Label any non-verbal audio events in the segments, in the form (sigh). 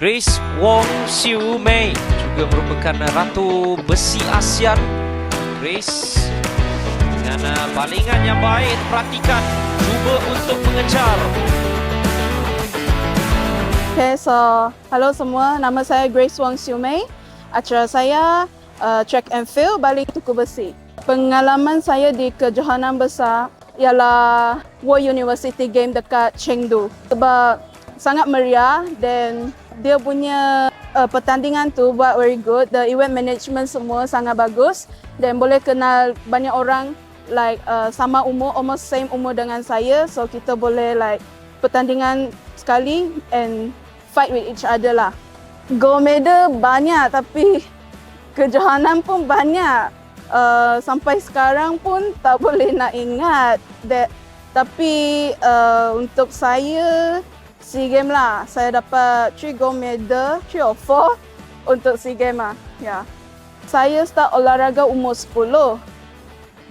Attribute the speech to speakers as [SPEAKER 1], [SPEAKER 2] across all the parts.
[SPEAKER 1] Grace Wong Siu Mei juga merupakan Ratu Besi ASEAN. Grace dengan uh, balingan yang baik perhatikan cuba untuk mengejar.
[SPEAKER 2] Okay, so hello semua. Nama saya Grace Wong Siu Mei. Acara saya uh, track and field balik tuku besi. Pengalaman saya di kejohanan besar ialah World University Game dekat Chengdu. Sebab sangat meriah dan dia punya uh, pertandingan tu buat very good. The event management semua sangat bagus dan boleh kenal banyak orang like uh, sama umur, almost same umur dengan saya. So kita boleh like pertandingan sekali and fight with each other lah. Gold medal banyak tapi (laughs) kejohanan pun banyak. Uh, sampai sekarang pun tak boleh nak ingat. That, tapi uh, untuk saya SEA Games lah. Saya dapat 3 gold medal, 3 or 4 untuk SEA Games lah. Yeah. Saya start olahraga umur 10.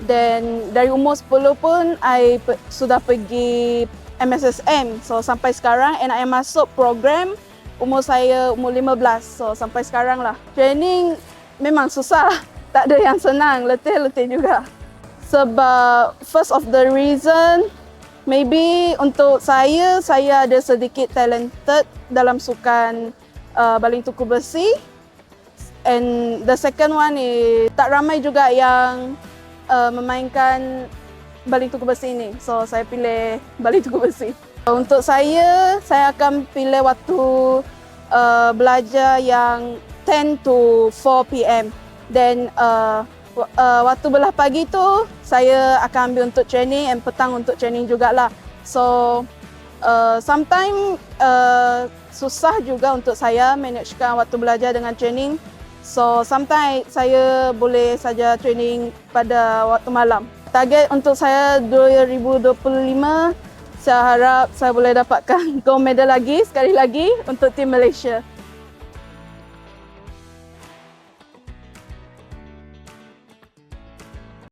[SPEAKER 2] Dan dari umur 10 pun, I pe- sudah pergi MSSM. So sampai sekarang and I masuk program umur saya umur 15. So sampai sekarang lah. Training memang susah. (laughs) Tak ada yang senang. Letih-letih juga. Sebab first of the reason maybe untuk saya saya ada sedikit talented dalam sukan uh, baling tuku besi. And the second one is tak ramai juga yang uh, memainkan baling tuku besi ini. So saya pilih (laughs) baling tuku besi. Untuk saya, saya akan pilih waktu uh, belajar yang 10 to 4 PM. Then uh, uh, waktu belah pagi tu saya akan ambil untuk training and petang untuk training jugalah. So uh, sometimes uh, susah juga untuk saya managekan waktu belajar dengan training. So sometimes saya boleh saja training pada waktu malam. Target untuk saya 2025 saya harap saya boleh dapatkan (laughs) gold medal lagi sekali lagi untuk tim Malaysia.